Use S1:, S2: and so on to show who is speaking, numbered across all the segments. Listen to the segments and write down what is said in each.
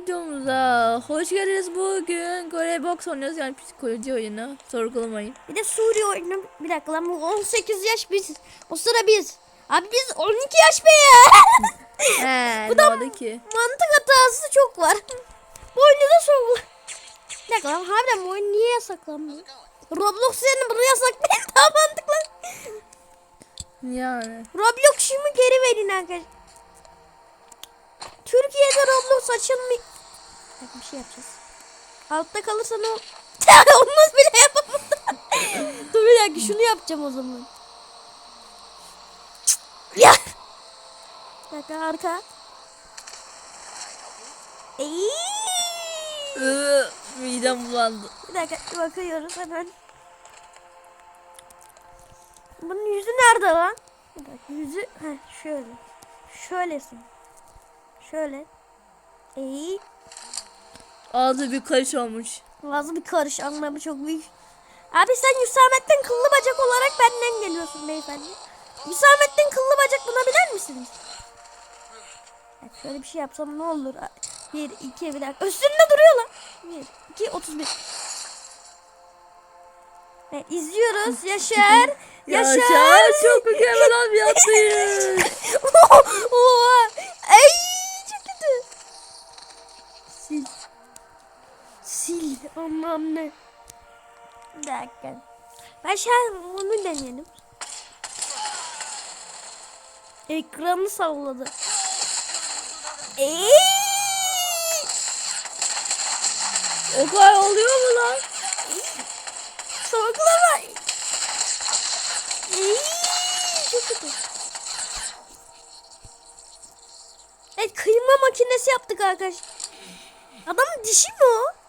S1: videomuza hoş geldiniz. Bugün Kore Box oynuyoruz yani psikoloji oyunu. Sorgulamayın.
S2: Bir de Suriye oyunu. Bir dakika lan bu 18 yaş biz. O sıra biz. Abi biz 12 yaş be ya.
S1: He,
S2: Bu da-
S1: ki?
S2: Mantık hatası çok var. Bu oyunu da sorgula. Bir dakika lan harbiden bu oyun niye yasaklanmıyor? Roblox yerine bunu yasaklayın daha mantıklı.
S1: Yani.
S2: Roblox'umu geri verin arkadaşlar. Türkiye'de Roblox açılmıyor. Dakika, bir şey yapacağız. Altta kalırsa ne ol- Olmaz bile yapamadım. Dur bir dakika şunu yapacağım o zaman. Ya. Bir dakika arka.
S1: Midem bulandı.
S2: Bir dakika bakıyoruz hemen. Bunun yüzü nerede lan? Bir dakika yüzü heh, şöyle. Şöylesin. Şöyle. İyi.
S1: Ağzı bir karış olmuş.
S2: Ağzı bir karış anlamı çok büyük. Abi sen Hüsamettin kıllı bacak olarak benden geliyorsun beyefendi. Hüsamettin kıllı bacak bulabilir misiniz? Bak şöyle bir şey yapsam ne olur? Bir, iki, bir dakika. Üstünde duruyor lan. Bir, iki, otuz bir. Evet, izliyoruz. Yaşar. Yaşar.
S1: Yaşar çok mükemmel abi yaptıyız.
S2: Oha. Ay Aman ne. Bir dakika. Ben şu an onu deneyelim. Ekranı salladı. Eee!
S1: o kadar oluyor mu lan?
S2: Sorgulama. Eee! Çok kötü. Evet kıyma makinesi yaptık arkadaşlar. Adamın dişi mi o?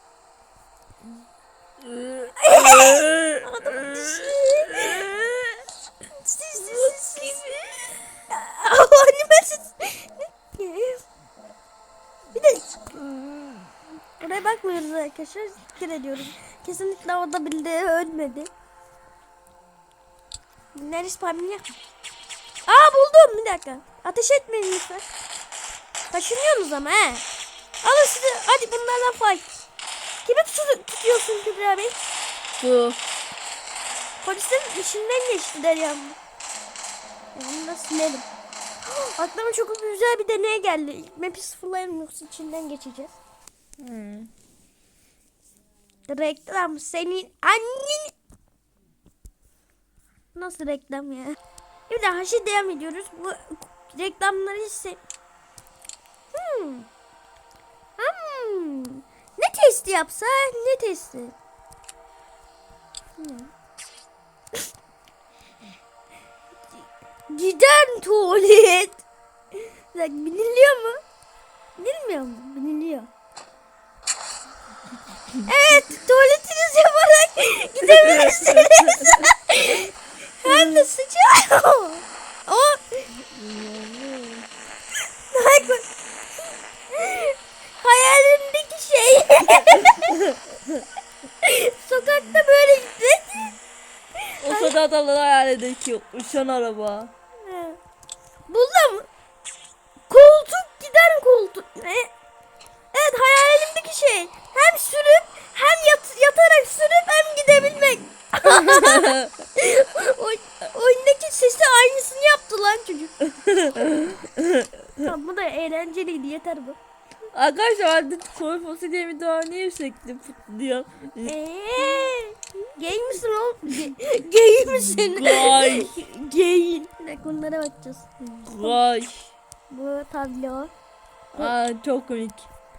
S2: Adamın dişi. Siz siz siz. Bir de oraya bakmıyoruz arkadaşlar. Dikkat ediyoruz. Kesinlikle orada birileri ölmedi. Neresi spamlı Aa buldum bir dakika. Ateş etmeyin lütfen. Taşınıyorsunuz ama he. Alın size hadi bunlardan fight. Kimi tut tutuyorsun Kübra Bey?
S1: Bu.
S2: Polisin içinden geçti Derya'm. Onu da silelim. Aklıma çok güzel bir deney geldi. İlk map'i sıfırlayalım yoksa içinden geçeceğiz.
S1: Hmm.
S2: Reklam senin annen. Nasıl reklam ya? Bir daha şey devam ediyoruz. Bu reklamları hiç sev... Hmm. Hmm. Ne testi yapsa? Ne testi? Hmm. Giden tuvalet. Bak biniliyor mu? Binilmiyor mu? Biniliyor. Evet tuvaletinizi yaparak gidebilirsiniz. Hem de sıcak. O Bak, hayalimdeki şey. Sokakta böyle gitmek.
S1: O kadar adamlar hayal eder ki uçan araba.
S2: Buldum. Koltuk giden koltuk. Ne? Evet hayalimdeki şey. Hem sürüp hem yat, yatarak sürüp hem gidebilmek. Oy, oyundaki sesi aynısını yaptı lan çocuk. tamam bu da eğlenceliydi yeter bu.
S1: Arkadaşlar artık Kore fasulyemi daha niye sürekli diyor.
S2: Eee, gay misin oğlum? Gay misin?
S1: Gay.
S2: Gay. Bir dakika onlara bakacağız.
S1: Vay.
S2: Bu tablo.
S1: Aa, çok komik.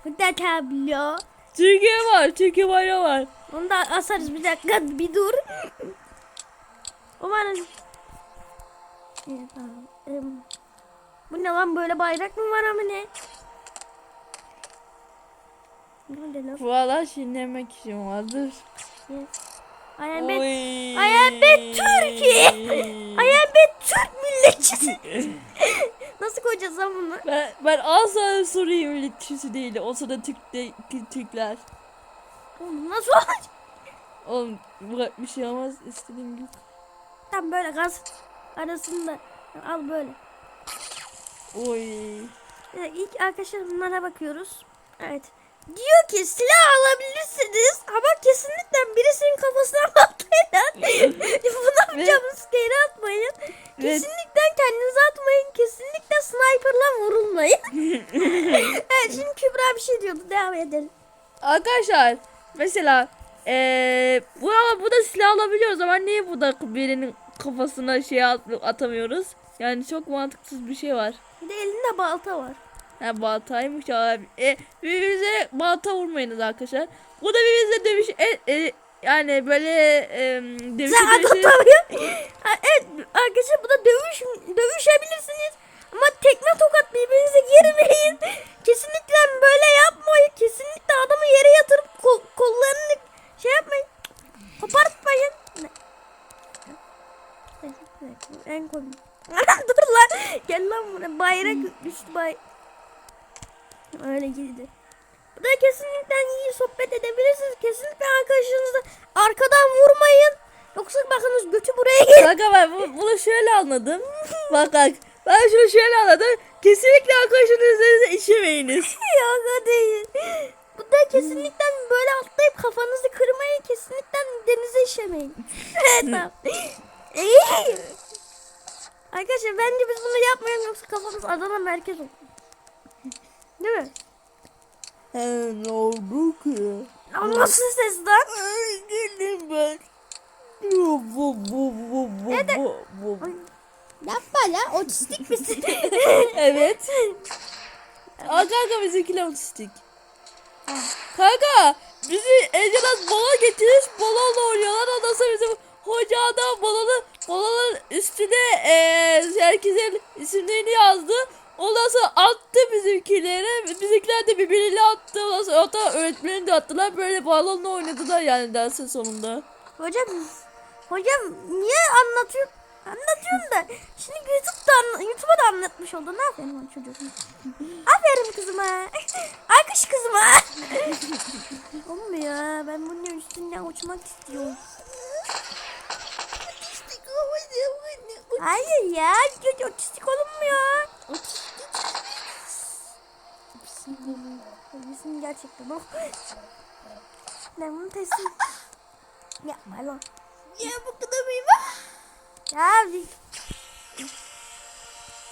S2: Bu da tablo.
S1: Türkiye var. Türkiye bayrağı var.
S2: Onu da asarız bir dakika bir dur. Tamam. Em, Bu ne lan böyle bayrak mı var ama ne? Ne lan?
S1: Valla şinlemek için vardır.
S2: I am a,
S1: Oy.
S2: I am a Türkiye. I am a Türk milletçisi. Nasıl koyacağız lan bunu?
S1: Ben, ben asla Suriye milletçisi değilim. Olsa da Türk de, Türkler.
S2: Oğlum Nasıl olacak?
S1: Oğlum bu bir şey olmaz istediğim gibi.
S2: Tam böyle gaz arasında. Al böyle.
S1: Oy.
S2: İlk arkadaşlar bunlara bakıyoruz. Evet. Diyor ki silah alabilirsiniz ama kesinlikle birisinin kafasına patlayın. Buna
S1: Ve-
S2: jumpscare atmayın. Kesinlikle kendinize atmayın. Kesinlikle sniperla vurulmayın. evet şimdi Kübra bir şey diyordu. Devam edelim.
S1: Arkadaşlar mesela eee bu ama bu da silah alabiliyoruz ama niye bu da birinin kafasına şey at- atamıyoruz? Yani çok mantıksız bir şey var.
S2: Bir de elinde balta var.
S1: Ha baltaymış abi. E, birbirinize balta vurmayınız arkadaşlar. Bu da birbirinize dövüş e, e, yani böyle e, dövüş
S2: Sen. Ha, evet arkadaşlar bu da dövüş, dövüşebilirsiniz. Ama tekme tokat birbirinize girmeyin. Kesinlikle böyle yapmayın. Kesinlikle adamı yere yatırıp kol, kollarını şey yapmayın. Kopartmayın. En komik. Dur lan. Gel lan buraya. Bayrak düştü bay. Öyle girdi. Bu da kesinlikle iyi sohbet edebilirsiniz. Kesinlikle arkadaşınızı arkadan vurmayın. Yoksa bakınız götü buraya gelir.
S1: Kanka ben bu- bunu şöyle anladım. bak bak. Ben şunu şöyle anladım. Kesinlikle arkadaşınız üzerinize işemeyiniz.
S2: Yok değil. Bu da kesinlikle böyle atlayıp kafanızı kırmayı kesinlikle denize işemeyin. evet tamam. Arkadaşlar bence biz bunu yapmayalım yoksa kafamız Adana merkez olur. Değil mi?
S1: He ne oldu ki?
S2: Ama nasıl ses lan?
S1: Ay geldim ben. Bu bu bu bu bu bu bu.
S2: Yapma la otistik misin?
S1: Evet. Aa kanka bizimkiler otistik. Kanka bizi Ecelas bala getirir balonla oynuyorlar ondan sonra bizim hoca da balonu balonun üstüne eee herkesin isimlerini yazdı. Ondan sonra attı bizimkilere. Bizimkiler de birbiriyle attı. Ondan sonra hatta öğretmeni de attılar. Böyle balonla oynadılar yani dersin sonunda.
S2: hocam hocam niye anlatıyor? Anlatıyorum da şimdi YouTube'da YouTube'a da anlatmış oldun. Aferin lan çocuğum. Aferin kızıma. Alkış kızıma. Olmuyor. Ben bunun üstünden uçmak istiyorum. Hayır ya. Hiç otistik olunmuyor. Gerçekten o. Ben bunu teslim. Yapma lan. Ya bu kadar mıyım? Ya bir...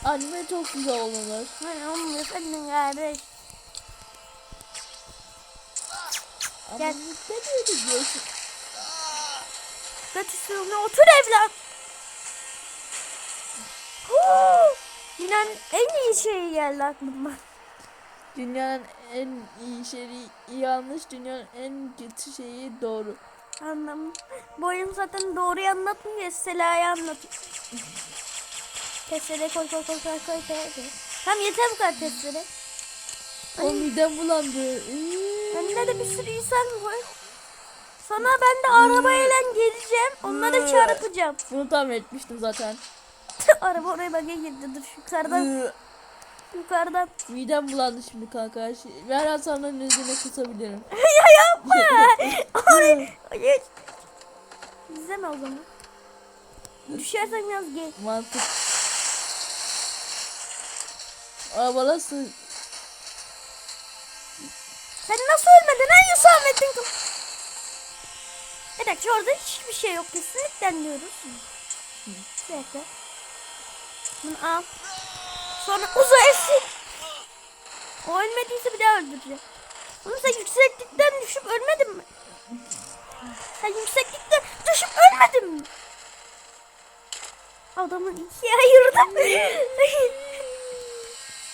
S1: Anime çok güzel olmalar.
S2: Ay, olmuyor senin kardeş. Gel.
S1: Ne diyordu diyorsun?
S2: Kaç üstüne otur evlat. Yine en iyi şey geldi aklıma.
S1: Dünyanın en iyi şeyi yanlış, dünyanın en kötü şeyi doğru.
S2: Anladım. Bu oyun zaten doğruyu anlatmıyor. Sela'yı anlatıyor. Testere koy koy koy koy koy koy. Tamam yeter bu kadar testere.
S1: O midem bulandı.
S2: Bende de bir sürü insan var. Sana ben de arabayla geleceğim. Onları çarpacağım.
S1: Bunu tahmin etmiştim zaten.
S2: Araba oraya bak girdi. Dur yukarıdan. Yukarıdan.
S1: midem bulandı şimdi kanka. Şi- Ben Hasan'ın üzerine kusabilirim.
S2: ya yapma. Oraya. Geç. İzleme o zaman. Düşersen biraz geç.
S1: Mantık. Araba nasıl?
S2: Sen nasıl ölmedin ha Hüsamettin kız? Bir dakika orada hiçbir şey yok kesinlikle diyoruz. Bir dakika. Bunu al. Sonra uzaysın. O ölmediyse bir daha öldüreceğim. Oğlum sen yükseklikten düşüp ölmedin mi? Sen yükseklikten düşüp ölmedin mi? Adamı ikiye ayırdım.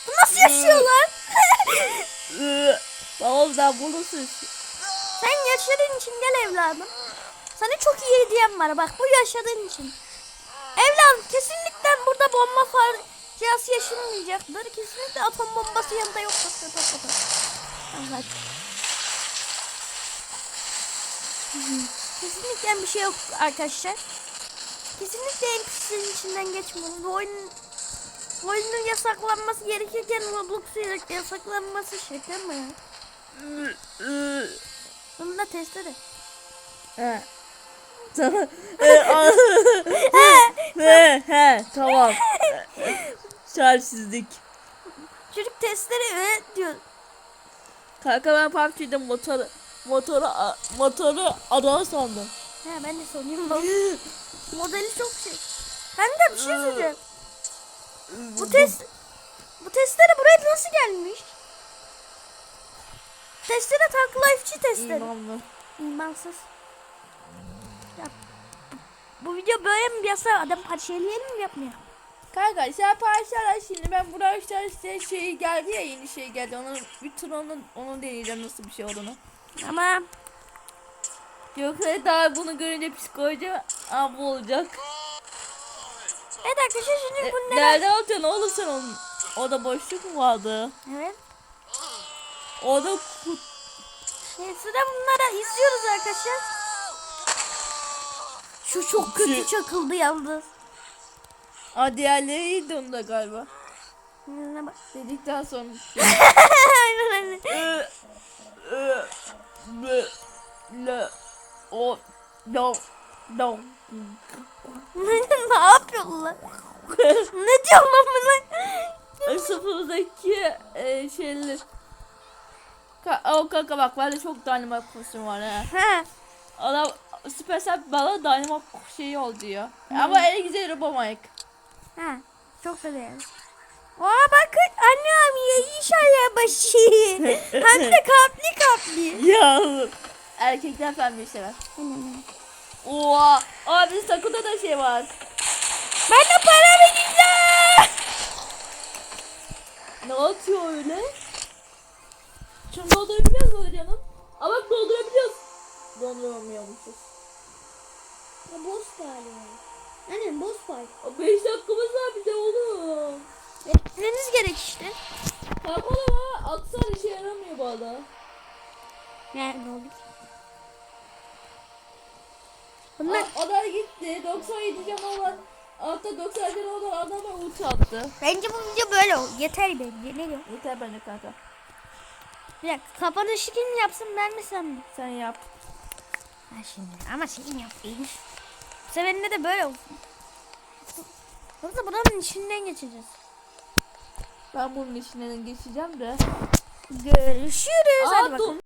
S2: Bu nasıl yaşıyor lan?
S1: Babam da bulursun.
S2: Sen yaşadığın için gel evladım. Sana çok iyi hediyem var bak bu yaşadığın için. Evladım kesinlikle burada bomba faciası yaşanmayacaktır. Kesinlikle atom bombası yanında top. Evet. Kesinlikle bir şey yok arkadaşlar. Kesinlikle en pisliğin içinden geçmiyoruz. Bu oyunun, bu oyunun yasaklanması gerekirken Roblox'un yasaklanması şaka mı? Bunu da test edin.
S1: He. Tamam. He, he, tamam. Çaresizlik.
S2: Çocuk testleri evet diyor.
S1: Kanka ben PUBG'de motoru motoru motoru adam sandım.
S2: Ha ben de bak. Modeli çok şey. Kanka bir şey söyleyeceğim. Bu test bu testere buraya nasıl gelmiş? Testere Tank Life'çi testere.
S1: İmamlı.
S2: İmansız. Ya, bu, bu video böyle mi yapsa adam parçalayalim mi yapmayalım?
S1: Kanka sen parçalar şimdi ben buraya işte işte şey geldi ya yeni şey geldi onu bir tur onu, onu deneyeceğim nasıl bir şey olduğunu.
S2: Ama
S1: Yoksa daha bunu görünce psikoloji abi olacak.
S2: evet arkadaşlar şimdi
S1: E,
S2: bunları...
S1: nerede alacaksın oğlum sen onun? Orada boşluk mu vardı?
S2: Evet.
S1: Orada ku-
S2: Evet, sıra bunlara izliyoruz arkadaşlar. Şu çok kötü çakıldı yalnız.
S1: Aa, diğerleri iyiydi onda galiba.
S2: Ne bak.
S1: Dedikten sonra.
S2: aynen aynen.
S1: Bö, lö, o, do, do.
S2: ne yapıyorsun lan? ne diyorsun lan buna?
S1: Sıfırdaki e, şeyler. Ka o kanka bak bende çok dynamite kostüm var ha.
S2: Ha.
S1: Adam Supercell bana dynamite şeyi ol diyor. Ama en güzel Robomic.
S2: Ha. Çok seviyorum. Aa bakın annem inşallah başı. Hem de kapli kapli.
S1: Ya erkekler pembe sever. Oha abi Sakura da şey var.
S2: Ben de para vereceğim.
S1: Ne atıyor öyle? Şunu doldurabiliyoruz mu canım? Aa bak doldurabiliyoruz. Dolduramıyormuşuz.
S2: Ya boss galiba. Annem boss fight.
S1: 5 dakikamız var bir de oğlum.
S2: Etmeniz gerek işte.
S1: Kanka ama atsan işe yaramıyor bu arada.
S2: Ne, ne oldu? Bunlar
S1: Aa, Adam gitti. 97 can olan altta 90 can olan adama uç attı.
S2: bence bu video böyle ol. Yeter bence. Ne diyor?
S1: Yeter bence kanka.
S2: Bir dakika kapanışı kim yapsın ben mi sen mi?
S1: Sen yap.
S2: Ha şimdi ama şeyin yapayım. Seferinde de böyle olsun. Yoksa buranın içinden geçeceğiz.
S1: Ben bunun içinden geçeceğim de.
S2: Görüşürüz. Hadi
S1: Aa
S2: bakalım.
S1: dur.